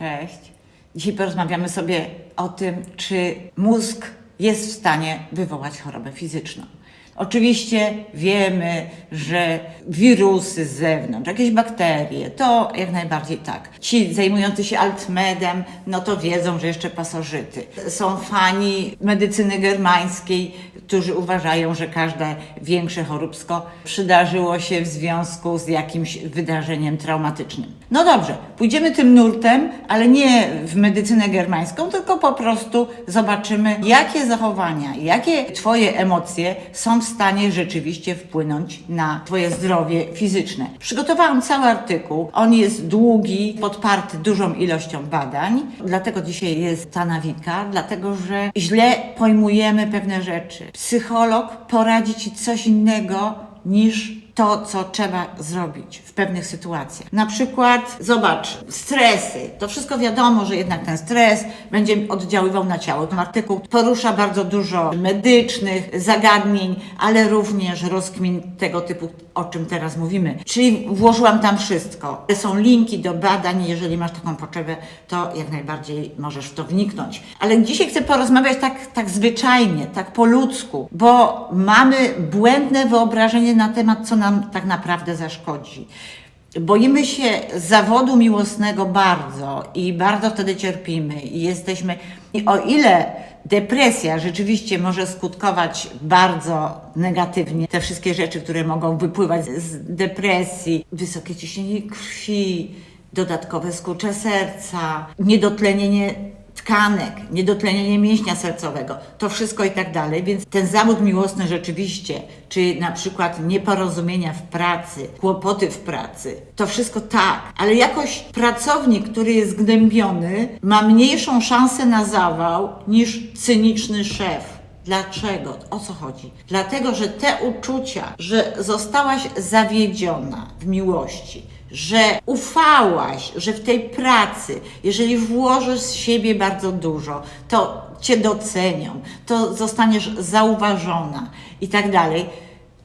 Cześć. Dzisiaj porozmawiamy sobie o tym, czy mózg jest w stanie wywołać chorobę fizyczną. Oczywiście wiemy, że wirusy z zewnątrz, jakieś bakterie, to jak najbardziej tak. Ci zajmujący się altmedem, no to wiedzą, że jeszcze pasożyty. Są fani medycyny germańskiej, którzy uważają, że każde większe choróbsko przydarzyło się w związku z jakimś wydarzeniem traumatycznym. No dobrze, pójdziemy tym nurtem, ale nie w medycynę germańską, tylko po prostu zobaczymy, jakie zachowania, jakie Twoje emocje są w stanie rzeczywiście wpłynąć na Twoje zdrowie fizyczne. Przygotowałam cały artykuł, on jest długi, podparty dużą ilością badań, dlatego dzisiaj jest ta nawika, dlatego że źle pojmujemy pewne rzeczy. Psycholog poradzi Ci coś innego niż to, co trzeba zrobić w pewnych sytuacjach. Na przykład, zobacz, stresy. To wszystko wiadomo, że jednak ten stres będzie oddziaływał na ciało. Ten artykuł porusza bardzo dużo medycznych zagadnień, ale również rozkmin tego typu, o czym teraz mówimy. Czyli włożyłam tam wszystko. Są linki do badań, jeżeli masz taką potrzebę, to jak najbardziej możesz w to wniknąć. Ale dzisiaj chcę porozmawiać tak, tak zwyczajnie, tak po ludzku, bo mamy błędne wyobrażenie na temat, co nam tak naprawdę zaszkodzi. Boimy się zawodu miłosnego bardzo i bardzo wtedy cierpimy i jesteśmy. I o ile depresja rzeczywiście może skutkować bardzo negatywnie, te wszystkie rzeczy, które mogą wypływać z depresji, wysokie ciśnienie krwi, dodatkowe skurcze serca, niedotlenienie tkanek, niedotlenienie mięśnia sercowego, to wszystko i tak dalej. Więc ten zawód miłosny rzeczywiście, czy na przykład nieporozumienia w pracy, kłopoty w pracy, to wszystko tak, ale jakoś pracownik, który jest gnębiony, ma mniejszą szansę na zawał niż cyniczny szef. Dlaczego? O co chodzi? Dlatego, że te uczucia, że zostałaś zawiedziona w miłości, że ufałaś, że w tej pracy, jeżeli włożysz z siebie bardzo dużo, to cię docenią, to zostaniesz zauważona i tak dalej.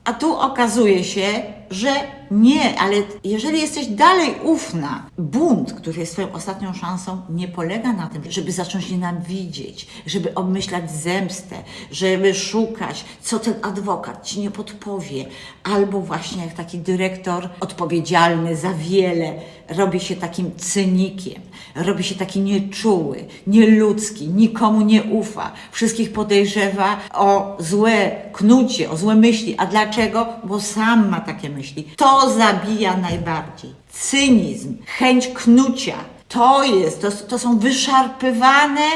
A tu okazuje się, że nie, ale jeżeli jesteś dalej ufna, bunt, który jest Twoją ostatnią szansą, nie polega na tym, żeby zacząć nienawidzieć, żeby obmyślać zemstę, żeby szukać, co ten adwokat ci nie podpowie, albo właśnie jak taki dyrektor odpowiedzialny za wiele robi się takim cynikiem, robi się taki nieczuły, nieludzki, nikomu nie ufa, wszystkich podejrzewa o złe knucie, o złe myśli. A dlaczego? Bo sam ma takie myśli. To zabija najbardziej. Cynizm, chęć knucia. To jest, to, to są wyszarpywane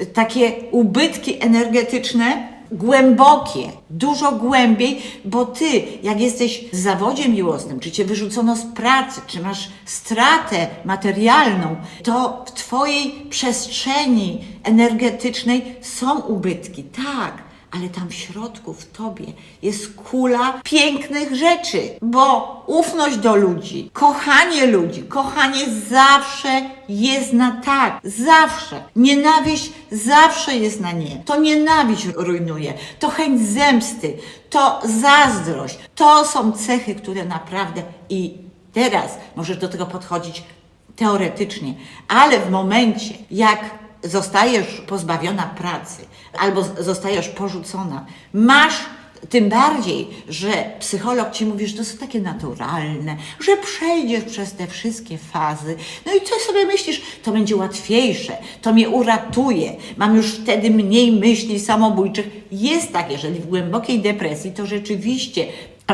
y, takie ubytki energetyczne, głębokie, dużo głębiej, bo ty, jak jesteś w zawodzie miłosnym, czy cię wyrzucono z pracy, czy masz stratę materialną, to w twojej przestrzeni energetycznej są ubytki, tak. Ale tam w środku, w tobie jest kula pięknych rzeczy, bo ufność do ludzi, kochanie ludzi, kochanie zawsze jest na tak, zawsze. Nienawiść zawsze jest na nie. To nienawiść rujnuje, to chęć zemsty, to zazdrość. To są cechy, które naprawdę i teraz możesz do tego podchodzić teoretycznie, ale w momencie, jak zostajesz pozbawiona pracy albo zostajesz porzucona, masz tym bardziej, że psycholog ci mówi, że to jest takie naturalne, że przejdziesz przez te wszystkie fazy. No i co sobie myślisz? To będzie łatwiejsze, to mnie uratuje, mam już wtedy mniej myśli samobójczych. Jest tak, jeżeli w głębokiej depresji, to rzeczywiście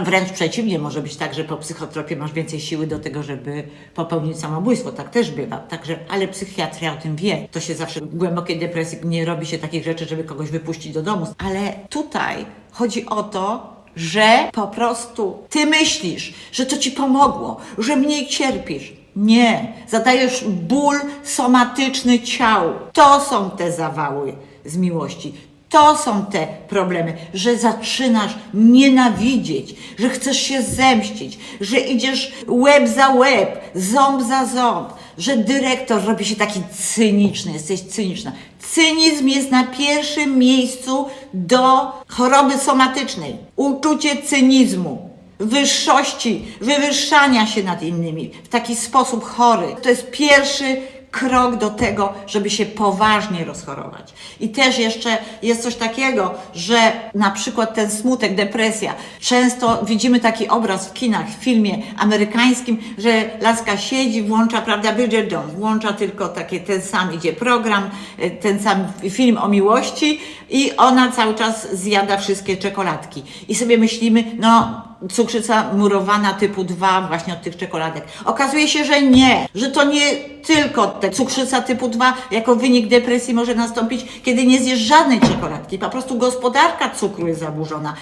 wręcz przeciwnie, może być tak, że po psychotropie masz więcej siły do tego, żeby popełnić samobójstwo. Tak też bywa. Także, ale psychiatria o tym wie. To się zawsze w głębokiej depresji nie robi się takich rzeczy, żeby kogoś wypuścić do domu. Ale tutaj chodzi o to, że po prostu ty myślisz, że to ci pomogło, że mniej cierpisz. Nie, zadajesz ból somatyczny ciału. To są te zawały z miłości. To są te problemy, że zaczynasz nienawidzieć, że chcesz się zemścić, że idziesz łeb za łeb, ząb za ząb, że dyrektor robi się taki cyniczny, jesteś cyniczna. Cynizm jest na pierwszym miejscu do choroby somatycznej. Uczucie cynizmu wyższości, wywyższania się nad innymi w taki sposób chory. To jest pierwszy krok do tego, żeby się poważnie rozchorować. I też jeszcze jest coś takiego, że na przykład ten smutek, depresja, często widzimy taki obraz w kinach, w filmie amerykańskim, że laska siedzi, włącza, prawda, Bridget Jones, włącza tylko takie, ten sam idzie program, e, ten sam film o miłości i ona cały czas zjada wszystkie czekoladki. I sobie myślimy, no cukrzyca murowana typu 2 właśnie od tych czekoladek. Okazuje się, że nie, że to nie tylko te cukrzyca typu 2 jako wynik depresji może nastąpić, kiedy nie zjesz żadnej czekoladki. Po prostu gospodarka cukru jest zaburzona.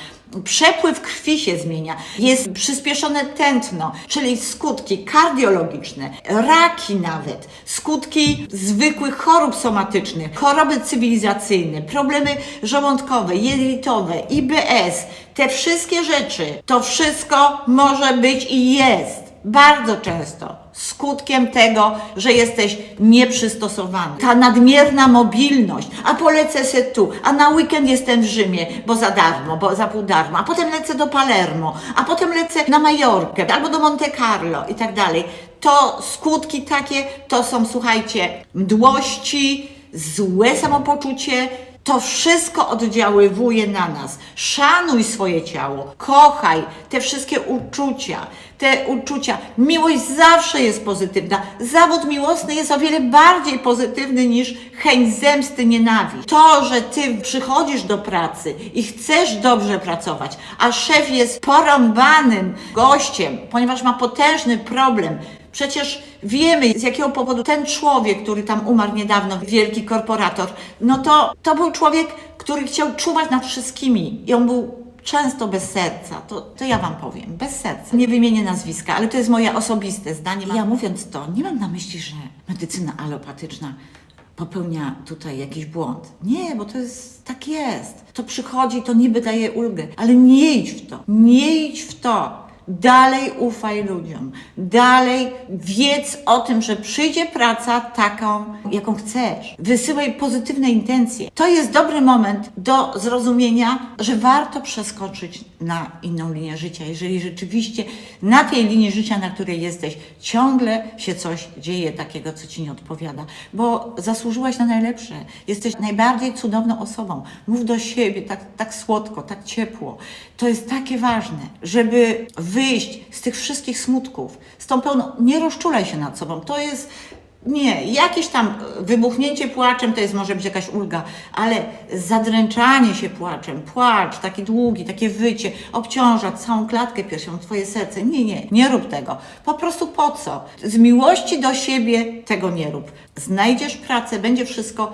Przepływ krwi się zmienia, jest przyspieszone tętno, czyli skutki kardiologiczne, raki nawet, skutki zwykłych chorób somatycznych, choroby cywilizacyjne, problemy żołądkowe, jelitowe, IBS, te wszystkie rzeczy, to wszystko może być i jest bardzo często skutkiem tego, że jesteś nieprzystosowany. Ta nadmierna mobilność, a polecę se tu, a na weekend jestem w Rzymie, bo za darmo, bo za pół darmo, a potem lecę do Palermo, a potem lecę na Majorkę albo do Monte Carlo i tak dalej. To skutki takie to są, słuchajcie, mdłości, złe samopoczucie, to wszystko oddziaływuje na nas. Szanuj swoje ciało, kochaj te wszystkie uczucia, te uczucia. Miłość zawsze jest pozytywna. Zawód miłosny jest o wiele bardziej pozytywny niż chęć zemsty, nienawiść. To, że ty przychodzisz do pracy i chcesz dobrze pracować, a szef jest porąbanym gościem, ponieważ ma potężny problem, Przecież wiemy, z jakiego powodu ten człowiek, który tam umarł niedawno, wielki korporator, no to, to był człowiek, który chciał czuwać nad wszystkimi i on był często bez serca. To, to ja Wam powiem, bez serca. Nie wymienię nazwiska, ale to jest moje osobiste zdanie. Ja mówiąc to, nie mam na myśli, że medycyna alopatyczna popełnia tutaj jakiś błąd. Nie, bo to jest, tak jest. To przychodzi, to niby daje ulgę, ale nie idź w to. Nie idź w to. Dalej ufaj ludziom, dalej wiedz o tym, że przyjdzie praca taką, jaką chcesz. Wysyłaj pozytywne intencje. To jest dobry moment do zrozumienia, że warto przeskoczyć na inną linię życia, jeżeli rzeczywiście na tej linii życia, na której jesteś, ciągle się coś dzieje takiego, co ci nie odpowiada, bo zasłużyłaś na najlepsze. Jesteś najbardziej cudowną osobą. Mów do siebie tak, tak słodko, tak ciepło. To jest takie ważne, żeby wyjść z tych wszystkich smutków, z tą pełną, nie rozczulaj się nad sobą. To jest, nie, jakieś tam wybuchnięcie płaczem to jest może być jakaś ulga, ale zadręczanie się płaczem, płacz taki długi, takie wycie, obciąża całą klatkę piersiową, twoje serce. Nie, nie, nie rób tego. Po prostu po co? Z miłości do siebie tego nie rób. Znajdziesz pracę, będzie wszystko.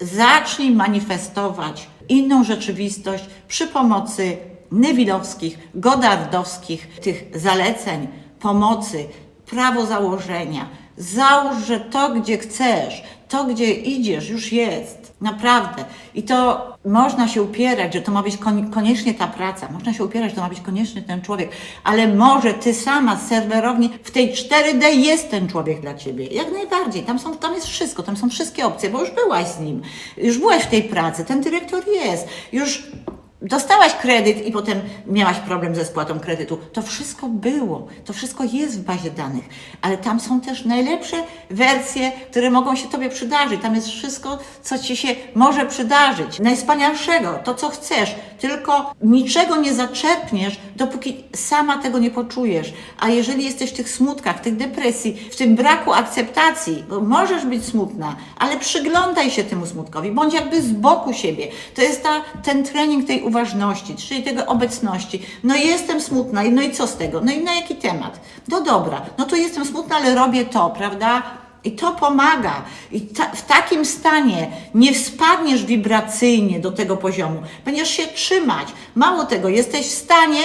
Zacznij manifestować inną rzeczywistość przy pomocy Newilowskich, Godardowskich, tych zaleceń, pomocy, prawo założenia. Załóż, że to, gdzie chcesz, to, gdzie idziesz, już jest. Naprawdę. I to można się upierać, że to ma być kon- koniecznie ta praca. Można się upierać, że to ma być koniecznie ten człowiek. Ale może ty sama z serwerowni w tej 4D jest ten człowiek dla ciebie. Jak najbardziej. Tam, są, tam jest wszystko. Tam są wszystkie opcje, bo już byłaś z nim. Już byłaś w tej pracy. Ten dyrektor jest. Już Dostałaś kredyt i potem miałaś problem ze spłatą kredytu. To wszystko było, to wszystko jest w bazie danych, ale tam są też najlepsze wersje, które mogą się Tobie przydarzyć. Tam jest wszystko, co Ci się może przydarzyć. Najwspanialszego, to co chcesz, tylko niczego nie zaczerpniesz, dopóki sama tego nie poczujesz. A jeżeli jesteś w tych smutkach, w tych depresji, w tym braku akceptacji, bo możesz być smutna, ale przyglądaj się temu smutkowi, bądź jakby z boku siebie. To jest ta, ten trening tej uważności, czyli tego obecności. No jestem smutna, no i co z tego? No i na jaki temat? No dobra, no to jestem smutna, ale robię to, prawda? I to pomaga. I ta, w takim stanie nie spadniesz wibracyjnie do tego poziomu. Będziesz się trzymać. Mało tego, jesteś w stanie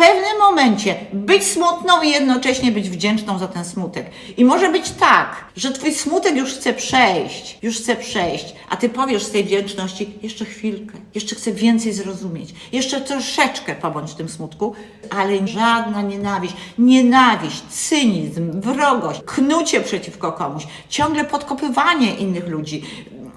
pewnym momencie być smutną i jednocześnie być wdzięczną za ten smutek. I może być tak, że twój smutek już chce przejść, już chce przejść, a ty powiesz z tej wdzięczności jeszcze chwilkę, jeszcze chcę więcej zrozumieć, jeszcze troszeczkę pobądź w tym smutku, ale żadna nienawiść, nienawiść, cynizm, wrogość, knucie przeciwko komuś, ciągle podkopywanie innych ludzi,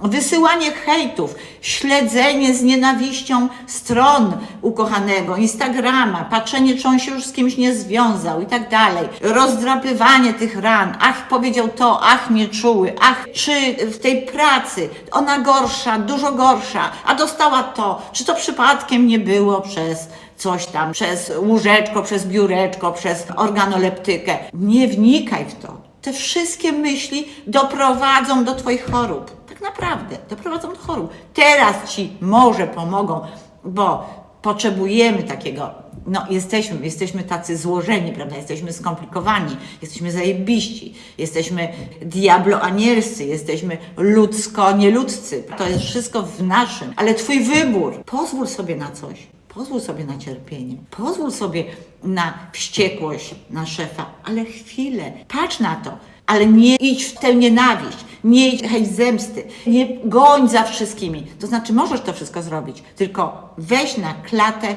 wysyłanie hejtów, śledzenie z nienawiścią stron ukochanego, Instagrama, patrzenie czy on się już z kimś nie związał i tak dalej. Rozdrapywanie tych ran. Ach, powiedział to, ach, nie czuły, ach, czy w tej pracy ona gorsza, dużo gorsza, a dostała to, czy to przypadkiem nie było przez coś tam, przez łóżeczko, przez biureczko, przez organoleptykę. Nie wnikaj w to. Te wszystkie myśli doprowadzą do Twoich chorób. Naprawdę, doprowadzą do chorób. Teraz Ci może pomogą, bo potrzebujemy takiego, no jesteśmy, jesteśmy tacy złożeni, prawda, jesteśmy skomplikowani, jesteśmy zajebiści, jesteśmy diablo-anielscy, jesteśmy ludzko-nieludzcy. To jest wszystko w naszym, ale Twój wybór, pozwól sobie na coś. Pozwól sobie na cierpienie, pozwól sobie na wściekłość na szefa, ale chwilę, patrz na to, ale nie idź w tę nienawiść, idź chęć zemsty, nie goń za wszystkimi. To znaczy, możesz to wszystko zrobić, tylko weź na klatę,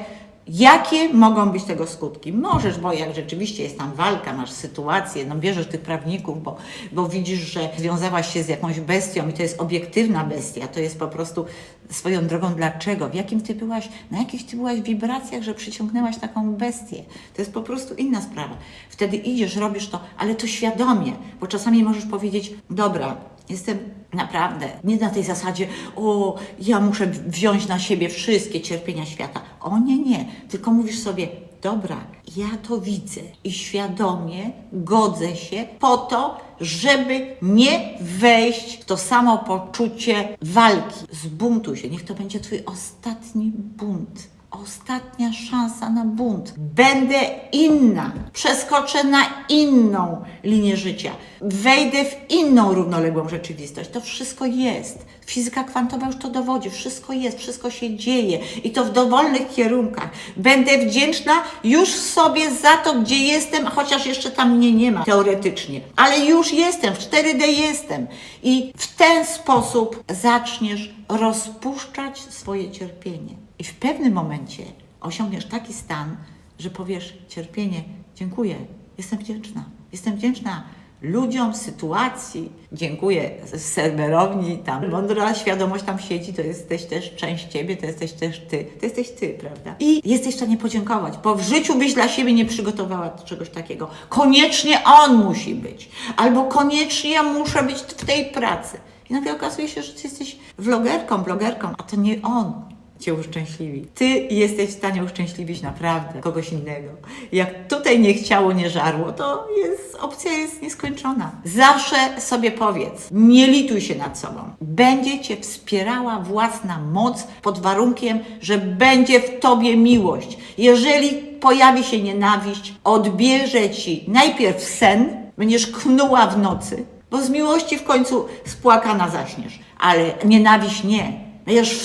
jakie mogą być tego skutki. Możesz, bo jak rzeczywiście jest tam walka, masz sytuację, no bierzesz tych prawników, bo, bo widzisz, że związałaś się z jakąś bestią i to jest obiektywna bestia, to jest po prostu swoją drogą dlaczego, w jakim ty byłaś, na jakich ty byłaś wibracjach, że przyciągnęłaś taką bestię. To jest po prostu inna sprawa. Wtedy idziesz, robisz to, ale to świadomie, bo czasami możesz powiedzieć, dobra, Jestem naprawdę nie na tej zasadzie, o, ja muszę wziąć na siebie wszystkie cierpienia świata. O nie, nie. Tylko mówisz sobie, dobra, ja to widzę i świadomie godzę się po to, żeby nie wejść w to samo poczucie walki. Zbuntuj się, niech to będzie Twój ostatni bunt. Ostatnia szansa na bunt. Będę inna. Przeskoczę na inną linię życia. Wejdę w inną równoległą rzeczywistość. To wszystko jest. Fizyka kwantowa już to dowodzi. Wszystko jest, wszystko się dzieje i to w dowolnych kierunkach. Będę wdzięczna już sobie za to, gdzie jestem, chociaż jeszcze tam mnie nie ma teoretycznie. Ale już jestem, w 4D jestem. I w ten sposób zaczniesz rozpuszczać swoje cierpienie. I w pewnym momencie osiągniesz taki stan, że powiesz cierpienie, dziękuję, jestem wdzięczna. Jestem wdzięczna ludziom, sytuacji. Dziękuję serwerowni, tam mądra świadomość tam siedzi, to jesteś też część ciebie, to jesteś też ty. To jesteś ty, prawda? I jesteś w stanie podziękować, bo w życiu byś dla siebie nie przygotowała czegoś takiego. Koniecznie on musi być, albo koniecznie ja muszę być w tej pracy. I nagle okazuje się, że ty jesteś vlogerką, blogerką, a to nie on cię uszczęśliwi. Ty jesteś w stanie uszczęśliwić naprawdę kogoś innego. Jak tutaj nie chciało, nie żarło, to jest, opcja jest nieskończona. Zawsze sobie powiedz, nie lituj się nad sobą. Będzie cię wspierała własna moc pod warunkiem, że będzie w tobie miłość. Jeżeli pojawi się nienawiść, odbierze ci najpierw sen, będziesz knuła w nocy, bo z miłości w końcu spłakana zaśniesz, ale nienawiść nie. Będziesz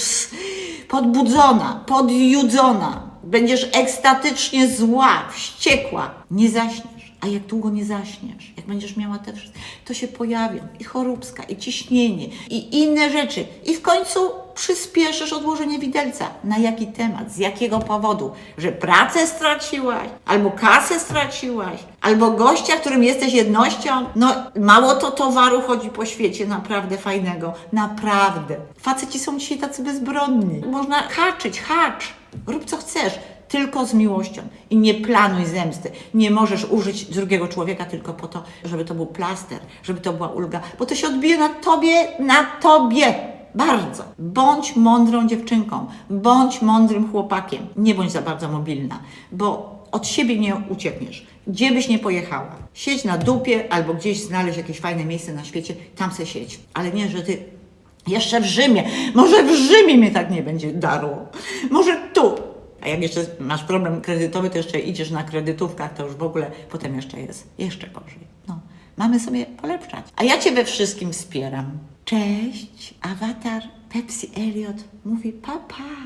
podbudzona, podjudzona, będziesz ekstatycznie zła, wściekła, nie zaśniesz. A jak długo nie zaśniesz, jak będziesz miała te wszystkie, to się pojawią i choróbska, i ciśnienie, i inne rzeczy. I w końcu przyspieszysz odłożenie widelca. Na jaki temat? Z jakiego powodu? Że pracę straciłaś? Albo kasę straciłaś? Albo gościa, którym jesteś jednością? No, mało to towaru chodzi po świecie, naprawdę fajnego. Naprawdę. Faceci są dzisiaj tacy bezbronni. Można haczyć, hacz. Rób co chcesz tylko z miłością i nie planuj zemsty. Nie możesz użyć drugiego człowieka tylko po to, żeby to był plaster, żeby to była ulga, bo to się odbije na tobie, na tobie. Bardzo. Bądź mądrą dziewczynką, bądź mądrym chłopakiem. Nie bądź za bardzo mobilna, bo od siebie nie uciekniesz. Gdzie byś nie pojechała? Siedź na dupie albo gdzieś znaleźć jakieś fajne miejsce na świecie, tam se siedź. Ale nie, że ty jeszcze w Rzymie. Może w Rzymie mnie tak nie będzie darło. Może. A jak jeszcze masz problem kredytowy, to jeszcze idziesz na kredytówkach, to już w ogóle potem jeszcze jest jeszcze gorzej. No, mamy sobie polepszać. A ja Cię we wszystkim wspieram. Cześć, awatar Pepsi Elliot mówi papa.